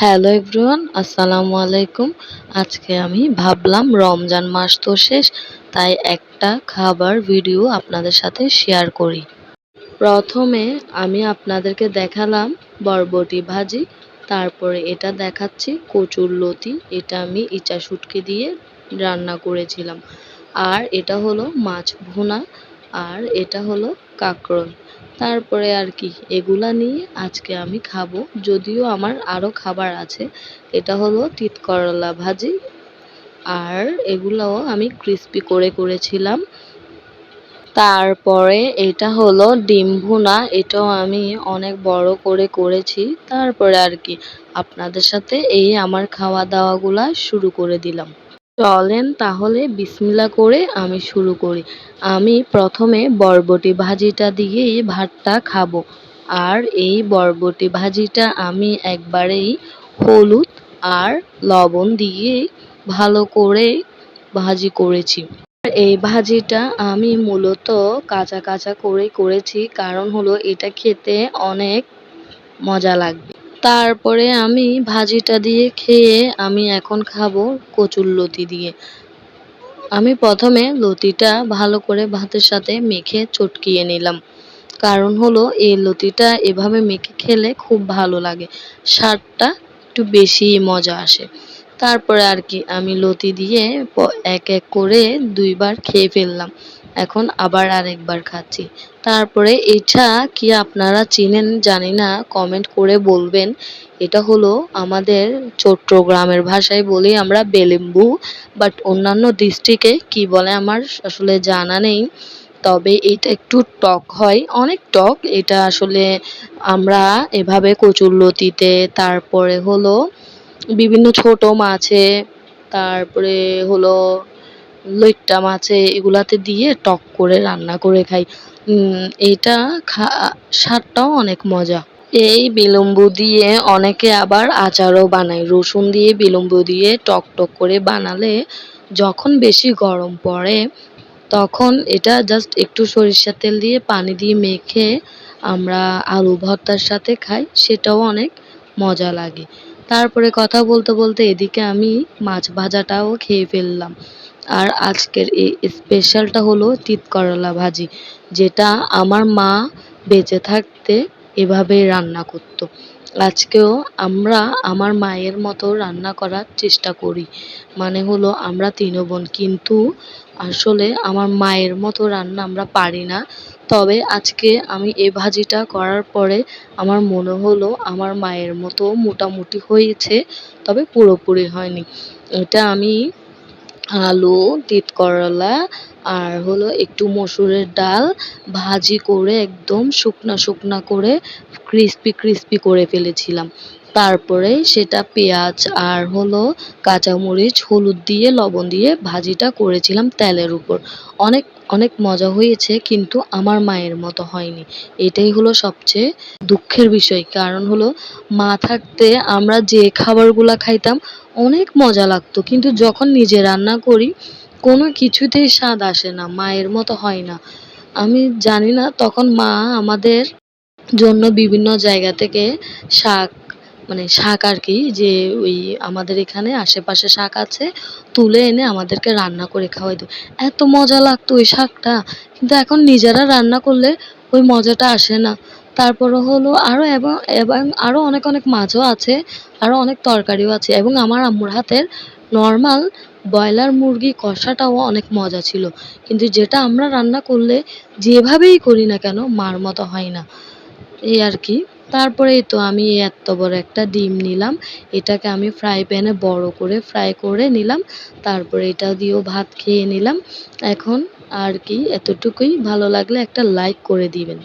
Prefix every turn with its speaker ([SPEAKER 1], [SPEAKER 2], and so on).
[SPEAKER 1] Hello everyone, আসসালামু আলাইকুম। আজকে আমি ভাবলাম রমজান মাস তো শেষ, তাই একটা খাবার ভিডিও আপনাদের সাথে শেয়ার করি। প্রথমে আমি আপনাদেরকে দেখালাম বরবটি ভাজি, তারপরে এটা দেখাচ্ছি কচুর লতি, এটা আমি ইচা শুটকি দিয়ে রান্না করেছিলাম। আর এটা হলো মাছ ভুনা, আর এটা হলো কাঁকরোল। তারপরে আর কি, এগুলা নিয়ে আজকে আমি খাব। যদিও আমার আরও খাবার আছে, এটা হলো তিত করলা ভাজি। আর এগুলোও আমি ক্রিস্পি করে করেছিলাম। তারপরে এটা হলো ডিম ভুনা, এটাও আমি অনেক বড় করে করেছি। তারপরে আর কি, আপনাদের সাথে এই আমার খাওয়া দাওয়াগুলা শুরু করে দিলাম। চলেন তাহলে বিসমিল্লা করে আমি শুরু করি। আমি প্রথমে বরবটি ভাজিটা দিয়েই ভাতটা খাব। আর এই বরবটি ভাজিটা আমি একবারেই হলুদ আর লবণ দিয়ে ভালো করে ভাজি করেছি। এই ভাজিটা আমি মূলত কাঁচা কাঁচা করে করেছি, কারণ হলো এটা খেতে অনেক মজা লাগবে। তারপরে আমি ভাজিটা দিয়ে খেয়ে আমি এখন খাব কচুর লতি দিয়ে। আমি প্রথমে লতিটা ভালো করে ভাতের সাথে মেখে চটকিয়ে নিলাম। কারণ হলো, এই লতিটা এভাবে মেখে খেলে খুব ভালো লাগে। স্বাদটা একটু বেশি মজা আসে। তারপরে আর কি, আমি লতি দিয়ে এক এক করে দুইবার খেয়ে ফেললাম। এখন আবার আরেকবার খাচ্ছি। তারপরে এটা কি আপনারা চিনেন জানি না কমেন্ট করে বলবেন। এটা হলো আমাদের চট্টগ্রামের ভাষায় বলি আমরা বেলেম্বু বাট অন্যান্য ডিস্ট্রিক্টে কি বলে আমার আসলে জানা নেই। তবে এটা একটু টক হয়, অনেক টক। এটা আসলে আমরা এভাবে কচুরলতিতে, তারপরে হলো বিভিন্ন ছোট মাছে, তারপরে হলো লইট্টা মাছে এগুলাতে দিয়ে টক করে রান্না করে খাই। এটা খা, স্বাদটাও অনেক মজা। এই বিলম্বু দিয়ে অনেকে আবার আচারও বানায়। রসুন দিয়ে বিলম্বু দিয়ে টক টক করে বানালে যখন বেশি গরম পড়ে, তখন এটা জাস্ট একটু সরিষার তেল দিয়ে পানি দিয়ে মেখে আমরা আলু ভর্তার সাথে খাই, সেটাও অনেক মজা লাগে। তারপরে কথা বলতে বলতে এদিকে আমি মাছ ভাজাটাও খেয়ে ফেললাম। আর আজকের এই স্পেশালটা হলো তিত করলা ভাজি, যেটা আমার মা বেঁচে থাকতে এভাবে রান্না করত। আজকেও আমরা আমার মায়ের মতো রান্না করার চেষ্টা করি। মানে হলো আমরা তিন বোন। কিন্তু আসলে আমার মায়ের মতো রান্না আমরা পারি না। তবে আজকে আমি এ ভাজিটা করার পরে আমার মনে হলো আমার মায়ের মতো মোটামুটি হয়েছে, তবে পুরোপুরি হয়নি। এটা আমি আলু, তিত করলা, আর হলো একটু মসুরের ডাল ভাজি করে একদম শুকনা শুকনা করে ক্রিস্পি ক্রিস্পি করে ফেলেছিলাম। তারপরে সেটা পেঁয়াজ আর হলো কাঁচামরিচ হলুদ দিয়ে, লবণ দিয়ে ভাজিটা করেছিলাম তেলের উপর। অনেক অনেক মজা হয়েছে কিন্তু আমার মায়ের মতো হয়নি। এটাই হলো সবচেয়ে দুঃখের বিষয়। কারণ হলো মা থাকতে আমরা যে খাবারগুলা খাইতাম অনেক মজা লাগতো। কিন্তু যখন নিজে রান্না করি, কোনো কিছুতেই স্বাদ আসে না, মায়ের মতো হয় না। আমি জানি না, তখন মা আমাদের জন্য বিভিন্ন জায়গা থেকে শাক মানে শাক আর কি যে ওই আমাদের এখানে আশেপাশে শাক আছে, তুলে এনে আমাদেরকে রান্না করে খাওয়াই দিত। এত মজা লাগতো ওই শাকটা, কিন্তু এখন নিজেরা রান্না করলে ওই মজাটা আসে না। তারপরে হলো আরও এবং এবং আরও অনেক অনেক মাছও আছে আরও অনেক তরকারিও আছে, এবং আমার আম্মুর হাতের নর্মাল ব্রয়লার মুরগি কষাটাও অনেক মজা ছিল। কিন্তু যেটা আমরা রান্না করলে যেভাবেই করি না কেন, মার মতো হয় না। এই আর কি। তারপরেই তো আমি এত বড় একটা ডিম নিলাম। এটাকে আমি ফ্রাই প্যানে বড় করে ফ্রাই করে নিলাম। তারপরে এটা দিয়েও ভাত খেয়ে নিলাম। এখন আর কি, এতটুকুই। ভালো লাগলে একটা লাইক করে দিবেন।